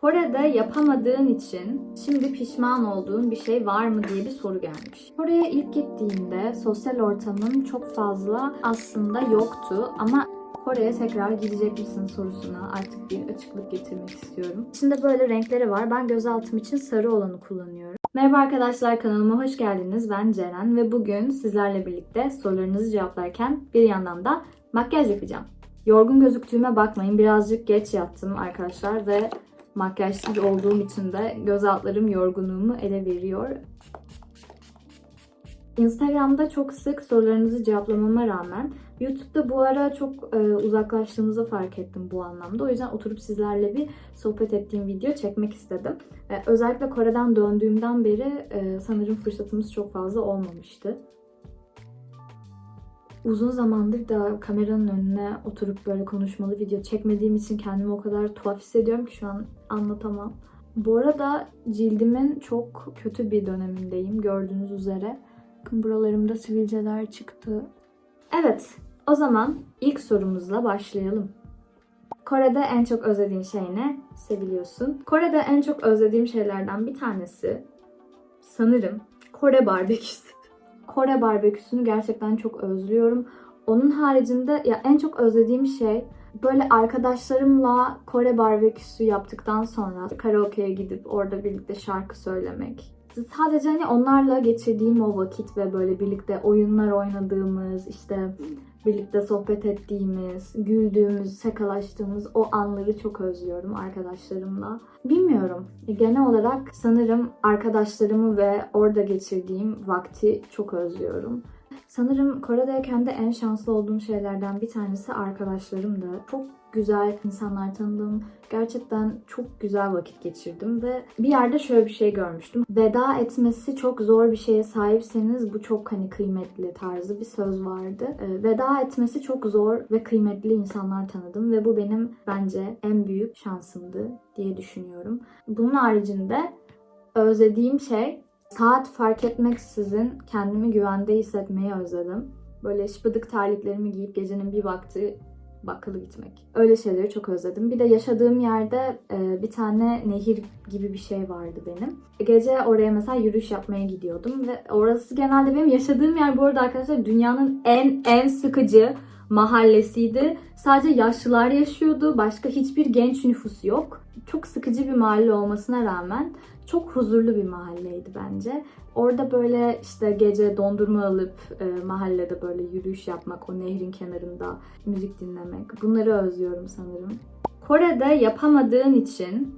Kore'de yapamadığın için şimdi pişman olduğun bir şey var mı diye bir soru gelmiş. Kore'ye ilk gittiğimde sosyal ortamım çok fazla aslında yoktu ama Kore'ye tekrar gidecek misin sorusuna artık bir açıklık getirmek istiyorum. İçinde böyle renkleri var. Ben gözaltım için sarı olanı kullanıyorum. Merhaba arkadaşlar kanalıma hoş geldiniz. Ben Ceren ve bugün sizlerle birlikte sorularınızı cevaplarken bir yandan da makyaj yapacağım. Yorgun gözüktüğüme bakmayın. Birazcık geç yattım arkadaşlar ve makyajsız olduğum için de göz altlarım yorgunluğumu ele veriyor. Instagram'da çok sık sorularınızı cevaplamama rağmen YouTube'da bu ara çok e, uzaklaştığımızı fark ettim bu anlamda. O yüzden oturup sizlerle bir sohbet ettiğim video çekmek istedim. E, özellikle Kore'den döndüğümden beri e, sanırım fırsatımız çok fazla olmamıştı. Uzun zamandır da kameranın önüne oturup böyle konuşmalı video çekmediğim için kendimi o kadar tuhaf hissediyorum ki şu an anlatamam. Bu arada cildimin çok kötü bir dönemindeyim gördüğünüz üzere. Buralarımda sivilceler çıktı. Evet, o zaman ilk sorumuzla başlayalım. Kore'de en çok özlediğin şey ne? Seviliyorsun. Kore'de en çok özlediğim şeylerden bir tanesi sanırım Kore barbeküsü. Kore barbeküsünü gerçekten çok özlüyorum. Onun haricinde ya en çok özlediğim şey böyle arkadaşlarımla Kore barbeküsü yaptıktan sonra karaoke'ye gidip orada birlikte şarkı söylemek. Sadece hani onlarla geçirdiğim o vakit ve böyle birlikte oyunlar oynadığımız, işte birlikte sohbet ettiğimiz, güldüğümüz, şakalaştığımız o anları çok özlüyorum arkadaşlarımla. Bilmiyorum. Genel olarak sanırım arkadaşlarımı ve orada geçirdiğim vakti çok özlüyorum. Sanırım Kore'deyken de en şanslı olduğum şeylerden bir tanesi arkadaşlarımdı. Çok güzel insanlar tanıdım. Gerçekten çok güzel vakit geçirdim ve bir yerde şöyle bir şey görmüştüm. Veda etmesi çok zor bir şeye sahipseniz bu çok hani kıymetli tarzı bir söz vardı. Ee, veda etmesi çok zor ve kıymetli insanlar tanıdım ve bu benim bence en büyük şansımdı diye düşünüyorum. Bunun haricinde özlediğim şey saat fark etmeksizin kendimi güvende hissetmeyi özledim. Böyle şıpıdık terliklerimi giyip gecenin bir vakti bakkala gitmek. Öyle şeyleri çok özledim. Bir de yaşadığım yerde e, bir tane nehir gibi bir şey vardı benim. Gece oraya mesela yürüyüş yapmaya gidiyordum ve orası genelde benim yaşadığım yer bu arada arkadaşlar dünyanın en en sıkıcı mahallesiydi. Sadece yaşlılar yaşıyordu. Başka hiçbir genç nüfus yok. Çok sıkıcı bir mahalle olmasına rağmen çok huzurlu bir mahalleydi bence. Orada böyle işte gece dondurma alıp e, mahallede böyle yürüyüş yapmak, o nehrin kenarında müzik dinlemek. Bunları özlüyorum sanırım. Kore'de yapamadığın için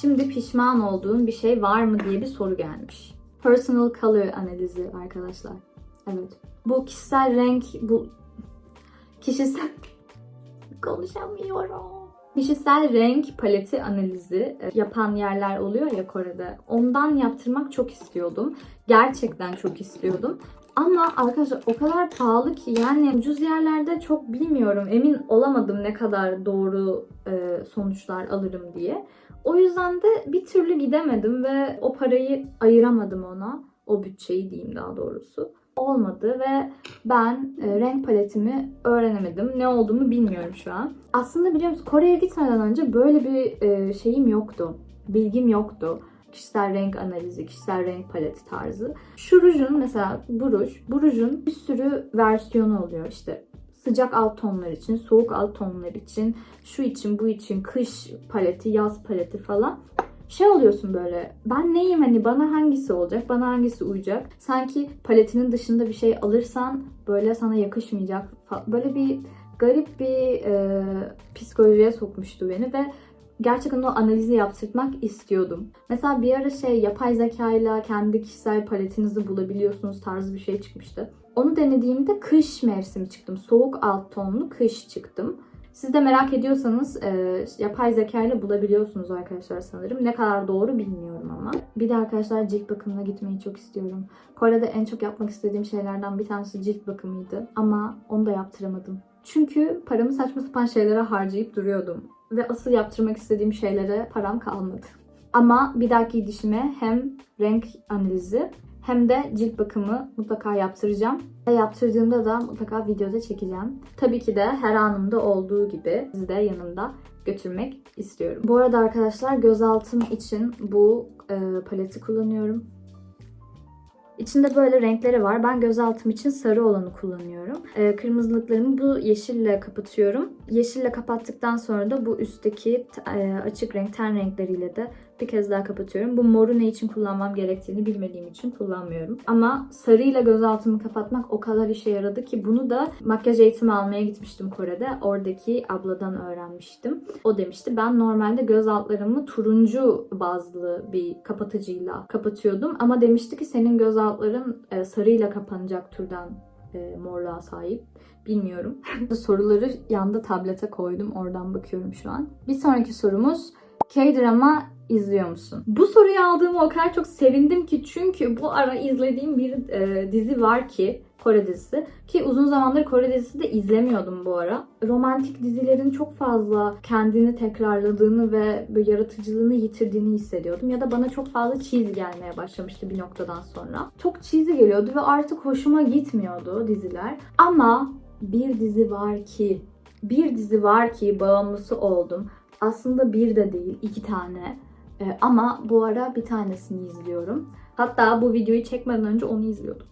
şimdi pişman olduğun bir şey var mı diye bir soru gelmiş. Personal color analizi arkadaşlar. Evet. Bu kişisel renk, bu kişisel konuşamıyorum. Kişisel renk paleti analizi e, yapan yerler oluyor ya Kore'de. Ondan yaptırmak çok istiyordum. Gerçekten çok istiyordum. Ama arkadaşlar o kadar pahalı ki yani ucuz yerlerde çok bilmiyorum. Emin olamadım ne kadar doğru e, sonuçlar alırım diye. O yüzden de bir türlü gidemedim ve o parayı ayıramadım ona. O bütçeyi diyeyim daha doğrusu. Olmadı ve ben e, renk paletimi öğrenemedim. Ne olduğumu bilmiyorum şu an. Aslında biliyor musunuz Kore'ye gitmeden önce böyle bir e, şeyim yoktu. Bilgim yoktu. Kişisel renk analizi, kişisel renk paleti tarzı. Şu rujun mesela bu ruj, bu rujun bir sürü versiyonu oluyor işte. Sıcak alt tonlar için, soğuk alt tonlar için, şu için, bu için, kış paleti, yaz paleti falan şey oluyorsun böyle ben neyim hani bana hangisi olacak bana hangisi uyacak sanki paletinin dışında bir şey alırsan böyle sana yakışmayacak böyle bir garip bir e, psikolojiye sokmuştu beni ve gerçekten o analizi yaptırmak istiyordum. Mesela bir ara şey yapay zekayla kendi kişisel paletinizi bulabiliyorsunuz tarzı bir şey çıkmıştı. Onu denediğimde kış mevsimi çıktım. Soğuk alt tonlu kış çıktım. Siz de merak ediyorsanız e, yapay zeka ile bulabiliyorsunuz arkadaşlar sanırım. Ne kadar doğru bilmiyorum ama. Bir de arkadaşlar cilt bakımına gitmeyi çok istiyorum. Kore'de en çok yapmak istediğim şeylerden bir tanesi cilt bakımıydı. Ama onu da yaptıramadım. Çünkü paramı saçma sapan şeylere harcayıp duruyordum. Ve asıl yaptırmak istediğim şeylere param kalmadı. Ama bir dahaki gidişime hem renk analizi hem de cilt bakımı mutlaka yaptıracağım. Yaptırdığımda da mutlaka videoda çekeceğim. Tabii ki de her anımda olduğu gibi sizi de yanımda götürmek istiyorum. Bu arada arkadaşlar gözaltım için bu e, paleti kullanıyorum. İçinde böyle renkleri var. Ben gözaltım için sarı olanı kullanıyorum. Ee, kırmızılıklarımı bu yeşille kapatıyorum. Yeşille kapattıktan sonra da bu üstteki e, açık renk ten renkleriyle de bir kez daha kapatıyorum. Bu moru ne için kullanmam gerektiğini bilmediğim için kullanmıyorum. Ama sarıyla gözaltımı kapatmak o kadar işe yaradı ki bunu da makyaj eğitimi almaya gitmiştim Kore'de. Oradaki abladan öğrenmiştim. O demişti ben normalde göz altlarımı turuncu bazlı bir kapatıcıyla kapatıyordum. Ama demişti ki senin göz altların e, sarıyla kapanacak türden e, morluğa sahip. Bilmiyorum. Soruları yanda tablete koydum. Oradan bakıyorum şu an. Bir sonraki sorumuz K-drama izliyor musun? Bu soruyu aldığıma o kadar çok sevindim ki çünkü bu ara izlediğim bir e, dizi var ki Kore dizisi ki uzun zamandır Kore dizisi de izlemiyordum bu ara. Romantik dizilerin çok fazla kendini tekrarladığını ve böyle yaratıcılığını yitirdiğini hissediyordum ya da bana çok fazla cheesy gelmeye başlamıştı bir noktadan sonra. Çok cheesy geliyordu ve artık hoşuma gitmiyordu diziler. Ama bir dizi var ki bir dizi var ki bağımlısı oldum. Aslında bir de değil, iki tane. Ee, ama bu ara bir tanesini izliyorum. Hatta bu videoyu çekmeden önce onu izliyordum.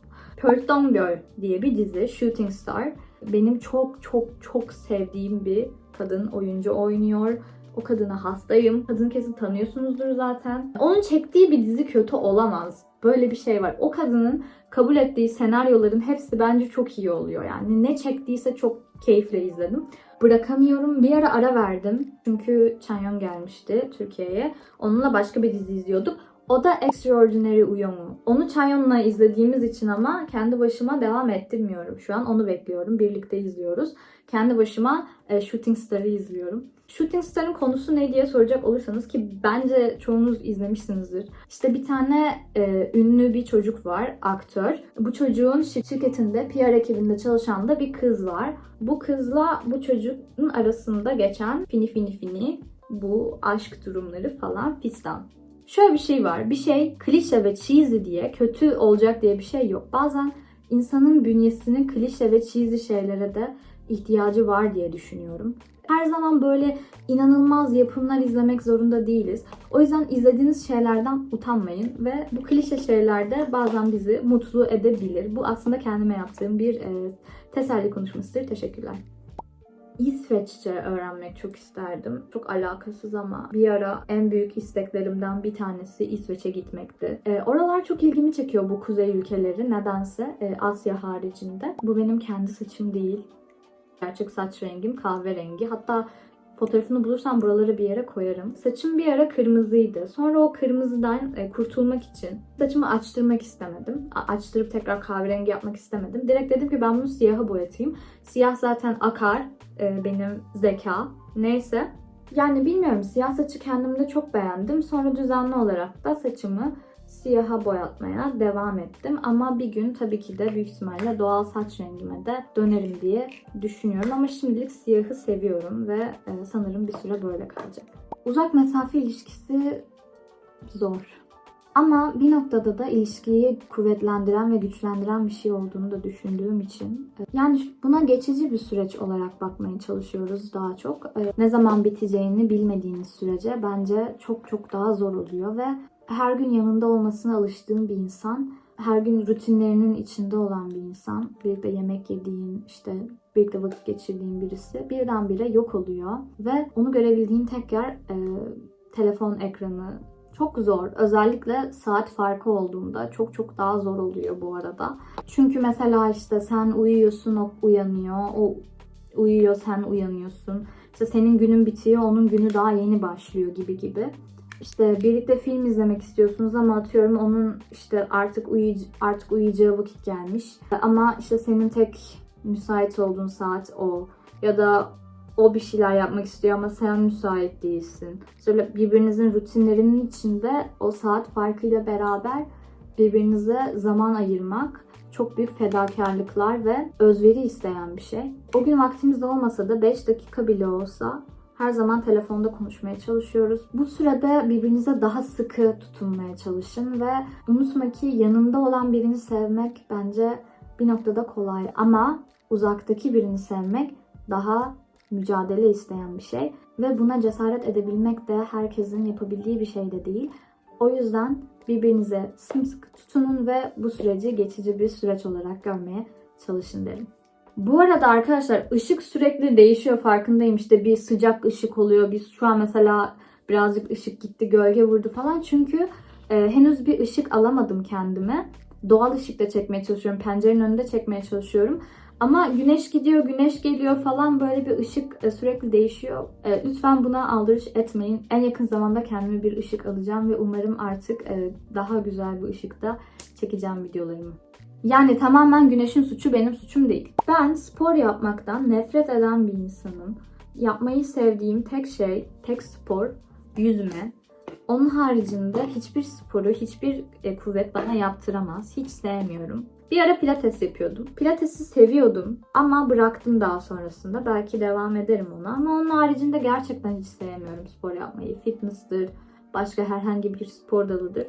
Pyeongbyul diye bir dizi, Shooting Star. Benim çok çok çok sevdiğim bir kadın oyuncu oynuyor. O kadına hastayım. Kadını kesin tanıyorsunuzdur zaten. Onun çektiği bir dizi kötü olamaz. Böyle bir şey var. O kadının kabul ettiği senaryoların hepsi bence çok iyi oluyor. Yani ne çektiyse çok keyifle izledim. Bırakamıyorum. Bir ara ara verdim. Çünkü Chanyeong gelmişti Türkiye'ye. Onunla başka bir dizi izliyorduk. O da Extraordinary Uyumu. Onu Chanyeong'la izlediğimiz için ama kendi başıma devam ettirmiyorum şu an. Onu bekliyorum. Birlikte izliyoruz. Kendi başıma e, Shooting Star'ı izliyorum. Shooting Star'ın konusu ne diye soracak olursanız ki bence çoğunuz izlemişsinizdir. İşte bir tane e, ünlü bir çocuk var, aktör. Bu çocuğun şir- şirketinde, PR ekibinde çalışan da bir kız var. Bu kızla bu çocuğun arasında geçen fini fini fini bu aşk durumları falan fistan. Şöyle bir şey var. Bir şey klişe ve cheesy diye kötü olacak diye bir şey yok. Bazen insanın bünyesinin klişe ve cheesy şeylere de ihtiyacı var diye düşünüyorum. Her zaman böyle inanılmaz yapımlar izlemek zorunda değiliz. O yüzden izlediğiniz şeylerden utanmayın ve bu klişe şeyler de bazen bizi mutlu edebilir. Bu aslında kendime yaptığım bir e, teselli konuşmasıdır. Teşekkürler. İsveççe öğrenmek çok isterdim. Çok alakasız ama bir ara en büyük isteklerimden bir tanesi İsveç'e gitmekti. E, oralar çok ilgimi çekiyor bu kuzey ülkeleri nedense e, Asya haricinde. Bu benim kendi saçım değil. Gerçek saç rengim kahverengi. Hatta fotoğrafını bulursam buraları bir yere koyarım. Saçım bir ara kırmızıydı. Sonra o kırmızıdan e, kurtulmak için saçımı açtırmak istemedim. Açtırıp tekrar kahverengi yapmak istemedim. Direkt dedim ki ben bunu siyaha boyatayım. Siyah zaten akar. e, benim zeka. Neyse. Yani bilmiyorum siyah saçı kendimde çok beğendim. Sonra düzenli olarak da saçımı siyaha boyatmaya devam ettim. Ama bir gün tabii ki de büyük ihtimalle doğal saç rengime de dönerim diye düşünüyorum. Ama şimdilik siyahı seviyorum ve e, sanırım bir süre böyle kalacak. Uzak mesafe ilişkisi zor. Ama bir noktada da ilişkiyi kuvvetlendiren ve güçlendiren bir şey olduğunu da düşündüğüm için e, yani buna geçici bir süreç olarak bakmaya çalışıyoruz daha çok. E, Ne zaman biteceğini bilmediğiniz sürece bence çok çok daha zor oluyor ve her gün yanında olmasına alıştığın bir insan, her gün rutinlerinin içinde olan bir insan, birlikte yemek yediğin, işte birlikte vakit geçirdiğin birisi birdenbire yok oluyor ve onu görebildiğin tek yer e, telefon ekranı. Çok zor. Özellikle saat farkı olduğunda çok çok daha zor oluyor bu arada. Çünkü mesela işte sen uyuyorsun, o uyanıyor. O uyuyor, sen uyanıyorsun. İşte senin günün bitiyor, onun günü daha yeni başlıyor gibi gibi. İşte birlikte film izlemek istiyorsunuz ama atıyorum onun işte artık uyuyacağı, artık uyuyacağı vakit gelmiş. Ama işte senin tek müsait olduğun saat o. Ya da o bir şeyler yapmak istiyor ama sen müsait değilsin. Şöyle birbirinizin rutinlerinin içinde o saat farkıyla beraber birbirinize zaman ayırmak çok büyük fedakarlıklar ve özveri isteyen bir şey. O gün vaktimiz olmasa da 5 dakika bile olsa her zaman telefonda konuşmaya çalışıyoruz. Bu sürede birbirinize daha sıkı tutunmaya çalışın ve unutma ki yanında olan birini sevmek bence bir noktada kolay ama uzaktaki birini sevmek daha mücadele isteyen bir şey. Ve buna cesaret edebilmek de herkesin yapabildiği bir şey de değil. O yüzden birbirinize sımsıkı tutunun ve bu süreci geçici bir süreç olarak görmeye çalışın derim. Bu arada arkadaşlar ışık sürekli değişiyor farkındayım. İşte bir sıcak ışık oluyor. Biz şu an mesela birazcık ışık gitti, gölge vurdu falan. Çünkü e, henüz bir ışık alamadım kendime. Doğal ışıkta çekmeye çalışıyorum. Pencerenin önünde çekmeye çalışıyorum. Ama güneş gidiyor, güneş geliyor falan böyle bir ışık e, sürekli değişiyor. E, lütfen buna aldırış etmeyin. En yakın zamanda kendime bir ışık alacağım ve umarım artık e, daha güzel bir ışıkta çekeceğim videolarımı. Yani tamamen güneşin suçu benim suçum değil. Ben spor yapmaktan nefret eden bir insanım. Yapmayı sevdiğim tek şey, tek spor yüzme. Onun haricinde hiçbir sporu, hiçbir e, kuvvet bana yaptıramaz. Hiç sevmiyorum. Bir ara pilates yapıyordum. Pilatesi seviyordum ama bıraktım daha sonrasında. Belki devam ederim ona ama onun haricinde gerçekten hiç sevmiyorum spor yapmayı. Fitness'tir, başka herhangi bir spor dalıdır.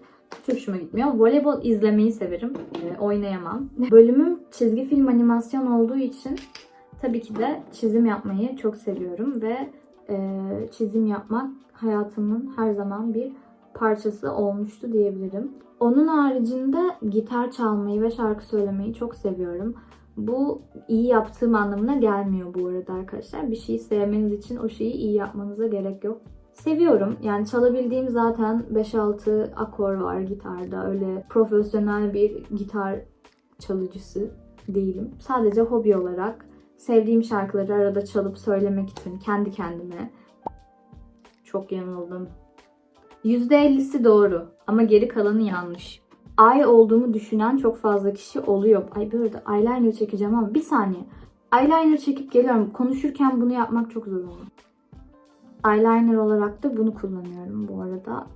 Hiç hoşuma gitmiyor. Voleybol izlemeyi severim. e, oynayamam. Bölümüm çizgi film animasyon olduğu için tabii ki de çizim yapmayı çok seviyorum ve e, çizim yapmak hayatımın her zaman bir parçası olmuştu diyebilirim. Onun haricinde gitar çalmayı ve şarkı söylemeyi çok seviyorum. Bu iyi yaptığım anlamına gelmiyor bu arada arkadaşlar. Bir şeyi sevmeniz için o şeyi iyi yapmanıza gerek yok. Seviyorum. Yani çalabildiğim zaten 5-6 akor var gitarda. Öyle profesyonel bir gitar çalıcısı değilim. Sadece hobi olarak sevdiğim şarkıları arada çalıp söylemek için kendi kendime. Çok yanıldım. %50'si doğru ama geri kalanı yanlış. Ay olduğumu düşünen çok fazla kişi oluyor. Ay arada eyeliner çekeceğim ama bir saniye. Eyeliner çekip geliyorum. Konuşurken bunu yapmak çok zor oldu. Eyeliner olarak da bunu kullanıyorum bu arada.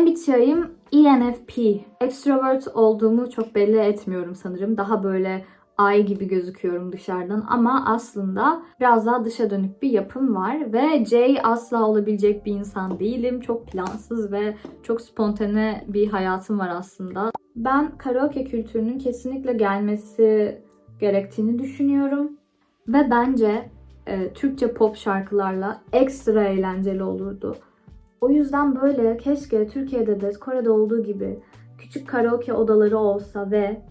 MBTI'm ENFP. Extrovert olduğumu çok belli etmiyorum sanırım. Daha böyle ay gibi gözüküyorum dışarıdan ama aslında biraz daha dışa dönük bir yapım var ve J asla olabilecek bir insan değilim. Çok plansız ve çok spontane bir hayatım var aslında. Ben karaoke kültürünün kesinlikle gelmesi gerektiğini düşünüyorum ve bence e, Türkçe pop şarkılarla ekstra eğlenceli olurdu. O yüzden böyle keşke Türkiye'de de Kore'de olduğu gibi küçük karaoke odaları olsa ve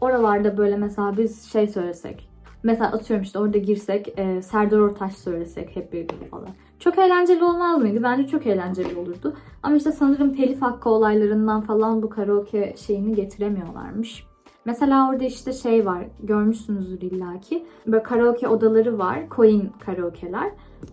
oralarda böyle mesela biz şey söylesek. Mesela atıyorum işte orada girsek e, Serdar Ortaç söylesek hep birlikte falan. Çok eğlenceli olmaz mıydı? Bence çok eğlenceli olurdu. Ama işte sanırım telif hakkı olaylarından falan bu karaoke şeyini getiremiyorlarmış. Mesela orada işte şey var, görmüşsünüzdür illaki. Böyle karaoke odaları var, coin karaoke'ler.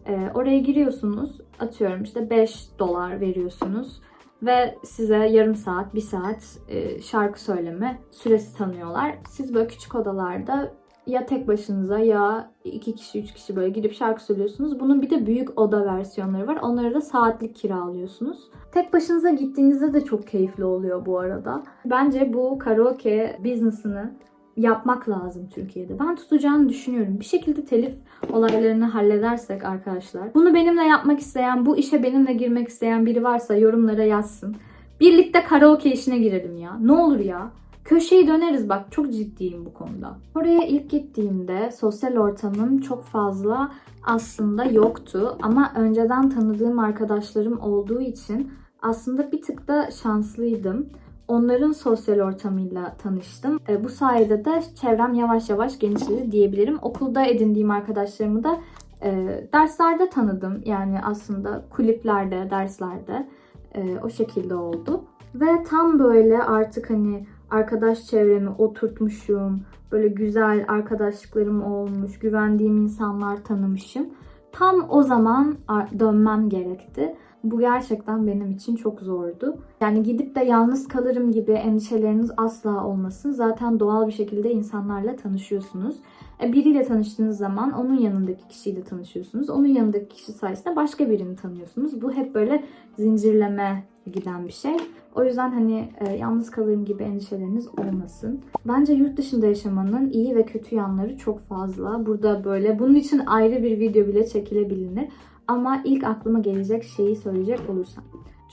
Ee, oraya giriyorsunuz, atıyorum işte 5 dolar veriyorsunuz. Ve size yarım saat, bir saat e, şarkı söyleme süresi tanıyorlar. Siz böyle küçük odalarda ya tek başınıza ya iki kişi, üç kişi böyle gidip şarkı söylüyorsunuz. Bunun bir de büyük oda versiyonları var. Onları da saatlik kiralıyorsunuz. Tek başınıza gittiğinizde de çok keyifli oluyor bu arada. Bence bu karaoke business'ını yapmak lazım Türkiye'de. Ben tutacağını düşünüyorum. Bir şekilde telif olaylarını halledersek arkadaşlar. Bunu benimle yapmak isteyen, bu işe benimle girmek isteyen biri varsa yorumlara yazsın. Birlikte karaoke işine girelim ya. Ne olur ya. Köşeyi döneriz bak çok ciddiyim bu konuda. Oraya ilk gittiğimde sosyal ortamım çok fazla aslında yoktu ama önceden tanıdığım arkadaşlarım olduğu için aslında bir tık da şanslıydım. Onların sosyal ortamıyla tanıştım. E, bu sayede de çevrem yavaş yavaş genişledi diyebilirim. Okulda edindiğim arkadaşlarımı da e, derslerde tanıdım. Yani aslında kulüplerde, derslerde e, o şekilde oldu. Ve tam böyle artık hani arkadaş çevremi oturtmuşum. Böyle güzel arkadaşlıklarım olmuş, güvendiğim insanlar tanımışım. Tam o zaman dönmem gerekti. Bu gerçekten benim için çok zordu. Yani gidip de yalnız kalırım gibi endişeleriniz asla olmasın. Zaten doğal bir şekilde insanlarla tanışıyorsunuz. E, Biriyle tanıştığınız zaman onun yanındaki kişiyle tanışıyorsunuz. Onun yanındaki kişi sayesinde başka birini tanıyorsunuz. Bu hep böyle zincirleme giden bir şey. O yüzden hani e, yalnız kalırım gibi endişeleriniz olmasın. Bence yurt dışında yaşamanın iyi ve kötü yanları çok fazla. Burada böyle bunun için ayrı bir video bile çekilebilir. Ama ilk aklıma gelecek şeyi söyleyecek olursam.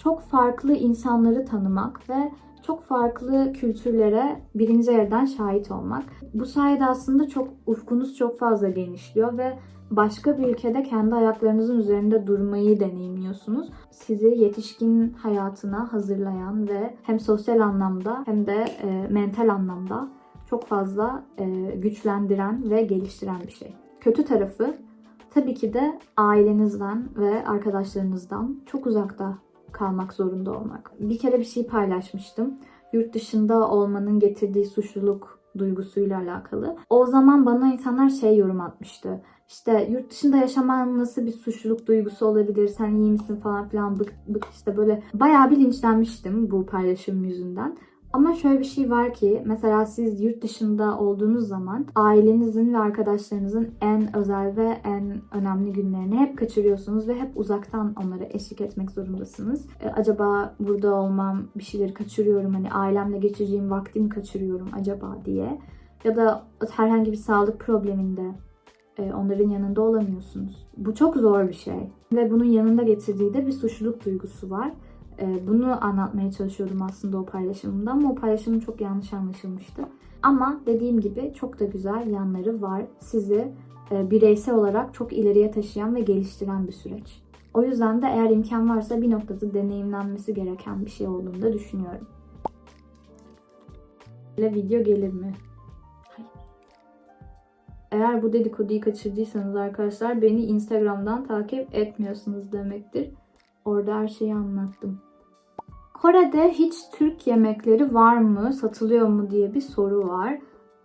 Çok farklı insanları tanımak ve çok farklı kültürlere birinci elden şahit olmak. Bu sayede aslında çok ufkunuz çok fazla genişliyor ve başka bir ülkede kendi ayaklarınızın üzerinde durmayı deneyimliyorsunuz. Sizi yetişkin hayatına hazırlayan ve hem sosyal anlamda hem de e, mental anlamda çok fazla e, güçlendiren ve geliştiren bir şey. Kötü tarafı tabii ki de ailenizden ve arkadaşlarınızdan çok uzakta kalmak zorunda olmak. Bir kere bir şey paylaşmıştım. Yurt dışında olmanın getirdiği suçluluk duygusuyla alakalı. O zaman bana insanlar şey yorum atmıştı. İşte yurt dışında yaşaman nasıl bir suçluluk duygusu olabilir? Sen iyi misin falan filan bık, bık işte böyle bayağı bir linçlenmiştim bu paylaşım yüzünden. Ama şöyle bir şey var ki mesela siz yurt dışında olduğunuz zaman ailenizin ve arkadaşlarınızın en özel ve en önemli günlerini hep kaçırıyorsunuz ve hep uzaktan onlara eşlik etmek zorundasınız. E, acaba burada olmam bir şeyleri kaçırıyorum hani ailemle geçireceğim vaktimi kaçırıyorum acaba diye. Ya da herhangi bir sağlık probleminde e, onların yanında olamıyorsunuz. Bu çok zor bir şey ve bunun yanında getirdiği de bir suçluluk duygusu var. E, bunu anlatmaya çalışıyordum aslında o paylaşımımda ama o paylaşımım çok yanlış anlaşılmıştı. Ama dediğim gibi çok da güzel yanları var. Sizi e, bireysel olarak çok ileriye taşıyan ve geliştiren bir süreç. O yüzden de eğer imkan varsa bir noktada deneyimlenmesi gereken bir şey olduğunu da düşünüyorum. Böyle video gelir mi? Eğer bu dedikoduyu kaçırdıysanız arkadaşlar beni Instagram'dan takip etmiyorsunuz demektir. Orada her şeyi anlattım. Kore'de hiç Türk yemekleri var mı, satılıyor mu diye bir soru var.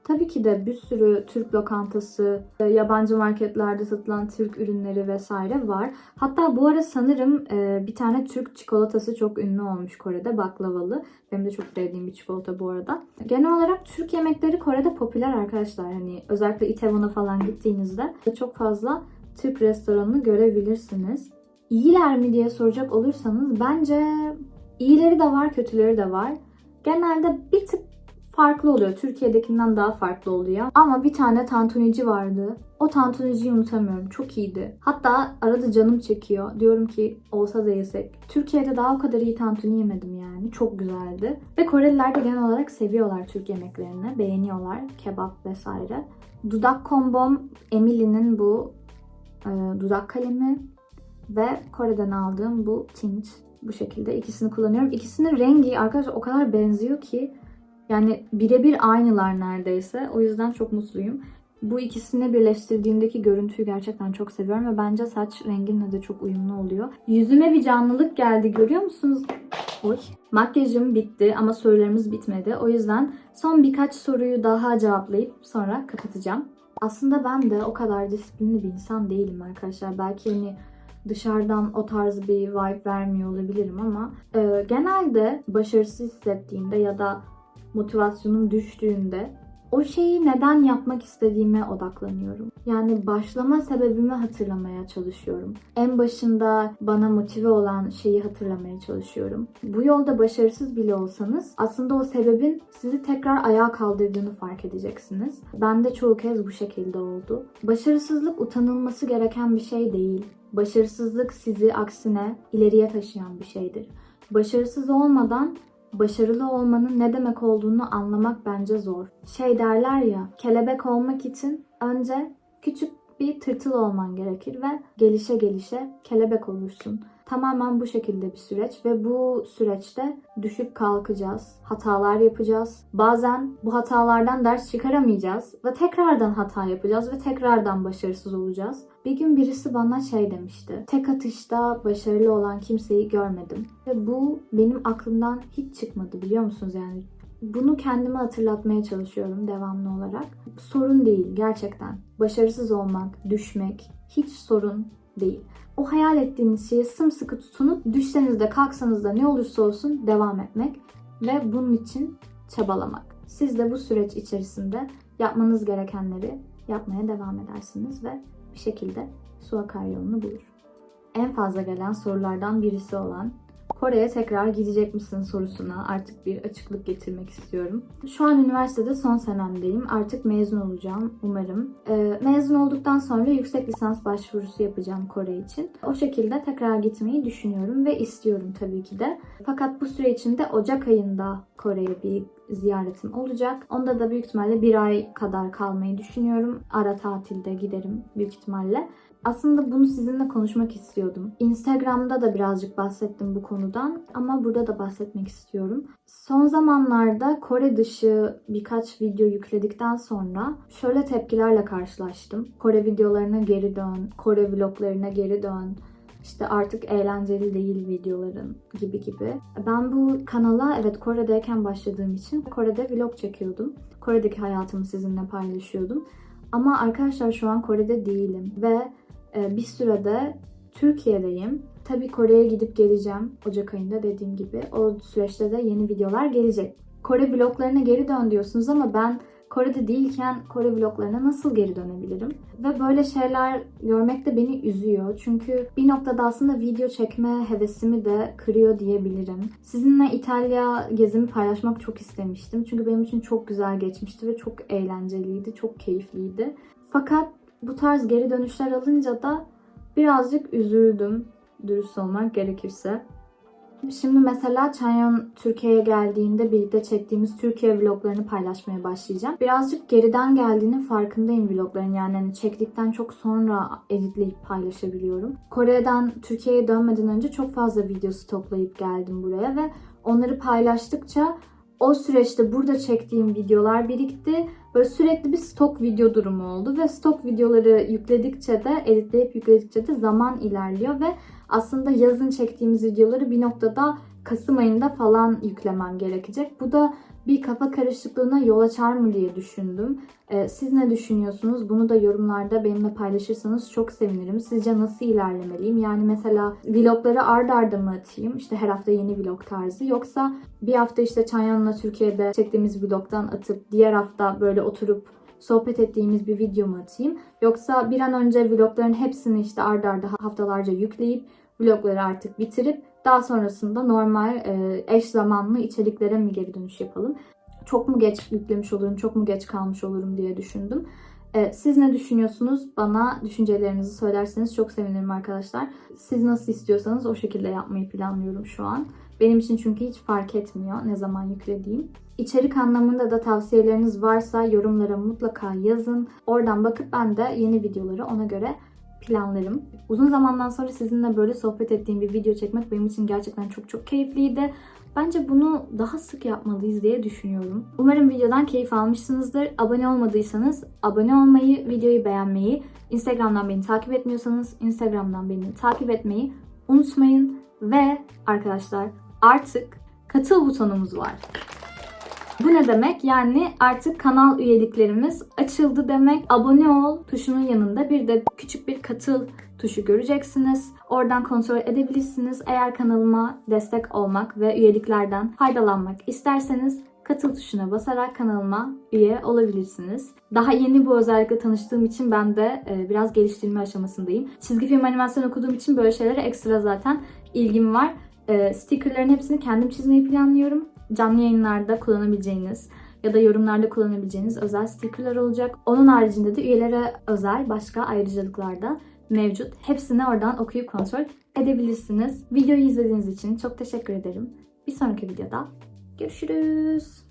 Tabii ki de bir sürü Türk lokantası, e, yabancı marketlerde satılan Türk ürünleri vesaire var. Hatta bu ara sanırım e, bir tane Türk çikolatası çok ünlü olmuş Kore'de baklavalı. Benim de çok sevdiğim bir çikolata bu arada. Genel olarak Türk yemekleri Kore'de popüler arkadaşlar. Hani özellikle Itaewon'a falan gittiğinizde çok fazla Türk restoranını görebilirsiniz. İyiler mi diye soracak olursanız bence iyileri de var, kötüleri de var. Genelde bir tık farklı oluyor. Türkiye'dekinden daha farklı oluyor. Ama bir tane tantunici vardı. O tantuniciyi unutamıyorum. Çok iyiydi. Hatta arada canım çekiyor. Diyorum ki olsa da yesek. Türkiye'de daha o kadar iyi tantuni yemedim yani. Çok güzeldi. Ve Koreliler de genel olarak seviyorlar Türk yemeklerini. Beğeniyorlar. Kebap vesaire. Dudak kombom Emily'nin bu e, dudak kalemi ve Kore'den aldığım bu tint. Bu şekilde ikisini kullanıyorum. İkisinin rengi arkadaşlar o kadar benziyor ki yani birebir aynılar neredeyse. O yüzden çok mutluyum. Bu ikisini birleştirdiğimdeki görüntüyü gerçekten çok seviyorum ve bence saç rengimle de çok uyumlu oluyor. Yüzüme bir canlılık geldi görüyor musunuz? Oy. Makyajım bitti ama sorularımız bitmedi. O yüzden son birkaç soruyu daha cevaplayıp sonra kapatacağım. Aslında ben de o kadar disiplinli bir insan değilim arkadaşlar. Belki hani dışarıdan o tarz bir vibe vermiyor olabilirim ama e, genelde başarısız hissettiğimde ya da motivasyonum düştüğünde o şeyi neden yapmak istediğime odaklanıyorum. Yani başlama sebebimi hatırlamaya çalışıyorum. En başında bana motive olan şeyi hatırlamaya çalışıyorum. Bu yolda başarısız bile olsanız aslında o sebebin sizi tekrar ayağa kaldırdığını fark edeceksiniz. Ben de çoğu kez bu şekilde oldu. Başarısızlık utanılması gereken bir şey değil. Başarısızlık sizi aksine ileriye taşıyan bir şeydir. Başarısız olmadan başarılı olmanın ne demek olduğunu anlamak bence zor. Şey derler ya, kelebek olmak için önce küçük bir tırtıl olman gerekir ve gelişe gelişe kelebek olursun. Tamamen bu şekilde bir süreç ve bu süreçte düşüp kalkacağız, hatalar yapacağız. Bazen bu hatalardan ders çıkaramayacağız ve tekrardan hata yapacağız ve tekrardan başarısız olacağız. Bir gün birisi bana şey demişti. Tek atışta başarılı olan kimseyi görmedim. Ve bu benim aklımdan hiç çıkmadı biliyor musunuz yani? Bunu kendime hatırlatmaya çalışıyorum devamlı olarak. Sorun değil gerçekten. Başarısız olmak, düşmek hiç sorun değil. O hayal ettiğiniz şeye sımsıkı tutunup düşseniz de kalksanız da ne olursa olsun devam etmek ve bunun için çabalamak. Siz de bu süreç içerisinde yapmanız gerekenleri yapmaya devam edersiniz ve bir şekilde su akar yolunu bulur. En fazla gelen sorulardan birisi olan Kore'ye tekrar gidecek misin sorusuna artık bir açıklık getirmek istiyorum. Şu an üniversitede son senemdeyim. Artık mezun olacağım umarım. Ee, mezun olduktan sonra yüksek lisans başvurusu yapacağım Kore için. O şekilde tekrar gitmeyi düşünüyorum ve istiyorum tabii ki de. Fakat bu süre içinde Ocak ayında Kore'ye bir ziyaretim olacak. Onda da büyük ihtimalle bir ay kadar kalmayı düşünüyorum. Ara tatilde giderim büyük ihtimalle. Aslında bunu sizinle konuşmak istiyordum. Instagram'da da birazcık bahsettim bu konudan ama burada da bahsetmek istiyorum. Son zamanlarda Kore dışı birkaç video yükledikten sonra şöyle tepkilerle karşılaştım. Kore videolarına geri dön, Kore vloglarına geri dön. İşte artık eğlenceli değil videoların gibi gibi. Ben bu kanala evet Kore'deyken başladığım için Kore'de vlog çekiyordum. Kore'deki hayatımı sizinle paylaşıyordum. Ama arkadaşlar şu an Kore'de değilim ve bir sürede Türkiye'deyim. Tabii Kore'ye gidip geleceğim Ocak ayında dediğim gibi. O süreçte de yeni videolar gelecek. Kore vloglarına geri dön diyorsunuz ama ben Kore'de değilken Kore vloglarına nasıl geri dönebilirim? Ve böyle şeyler görmek de beni üzüyor. Çünkü bir noktada aslında video çekme hevesimi de kırıyor diyebilirim. Sizinle İtalya gezimi paylaşmak çok istemiştim. Çünkü benim için çok güzel geçmişti ve çok eğlenceliydi, çok keyifliydi. Fakat bu tarz geri dönüşler alınca da birazcık üzüldüm dürüst olmak gerekirse. Şimdi mesela Chanyeon Türkiye'ye geldiğinde birlikte çektiğimiz Türkiye vloglarını paylaşmaya başlayacağım. Birazcık geriden geldiğinin farkındayım vlogların. Yani hani çektikten çok sonra editleyip paylaşabiliyorum. Kore'den Türkiye'ye dönmeden önce çok fazla videosu toplayıp geldim buraya ve onları paylaştıkça o süreçte burada çektiğim videolar birikti. Böyle sürekli bir stok video durumu oldu ve stok videoları yükledikçe de editleyip yükledikçe de zaman ilerliyor ve aslında yazın çektiğimiz videoları bir noktada Kasım ayında falan yüklemem gerekecek. Bu da bir kafa karışıklığına yol açar mı diye düşündüm. Ee, siz ne düşünüyorsunuz? Bunu da yorumlarda benimle paylaşırsanız çok sevinirim. Sizce nasıl ilerlemeliyim? Yani mesela vlogları ard arda mı atayım? İşte her hafta yeni vlog tarzı. Yoksa bir hafta işte Çanyan'la Türkiye'de çektiğimiz vlogdan atıp diğer hafta böyle oturup sohbet ettiğimiz bir video mu atayım? Yoksa bir an önce vlogların hepsini işte ard arda haftalarca yükleyip vlogları artık bitirip daha sonrasında normal e, eş zamanlı içeriklere mi geri dönüş yapalım? Çok mu geç yüklemiş olurum, çok mu geç kalmış olurum diye düşündüm. E, siz ne düşünüyorsunuz? Bana düşüncelerinizi söylerseniz çok sevinirim arkadaşlar. Siz nasıl istiyorsanız o şekilde yapmayı planlıyorum şu an. Benim için çünkü hiç fark etmiyor ne zaman yüklediğim. İçerik anlamında da tavsiyeleriniz varsa yorumlara mutlaka yazın. Oradan bakıp ben de yeni videoları ona göre planlarım. Uzun zamandan sonra sizinle böyle sohbet ettiğim bir video çekmek benim için gerçekten çok çok keyifliydi. Bence bunu daha sık yapmalıyız diye düşünüyorum. Umarım videodan keyif almışsınızdır. Abone olmadıysanız abone olmayı, videoyu beğenmeyi, Instagram'dan beni takip etmiyorsanız Instagram'dan beni takip etmeyi unutmayın. Ve arkadaşlar artık katıl butonumuz var. Bu ne demek? Yani artık kanal üyeliklerimiz açıldı demek. Abone ol tuşunun yanında bir de küçük bir katıl tuşu göreceksiniz. Oradan kontrol edebilirsiniz. Eğer kanalıma destek olmak ve üyeliklerden faydalanmak isterseniz katıl tuşuna basarak kanalıma üye olabilirsiniz. Daha yeni bu özellikle tanıştığım için ben de e, biraz geliştirme aşamasındayım. Çizgi film animasyon okuduğum için böyle şeylere ekstra zaten ilgim var. E, stickerların hepsini kendim çizmeyi planlıyorum. Canlı yayınlarda kullanabileceğiniz ya da yorumlarda kullanabileceğiniz özel stickerlar olacak. Onun haricinde de üyelere özel başka ayrıcalıklar da mevcut. Hepsini oradan okuyup kontrol edebilirsiniz. Videoyu izlediğiniz için çok teşekkür ederim. Bir sonraki videoda görüşürüz.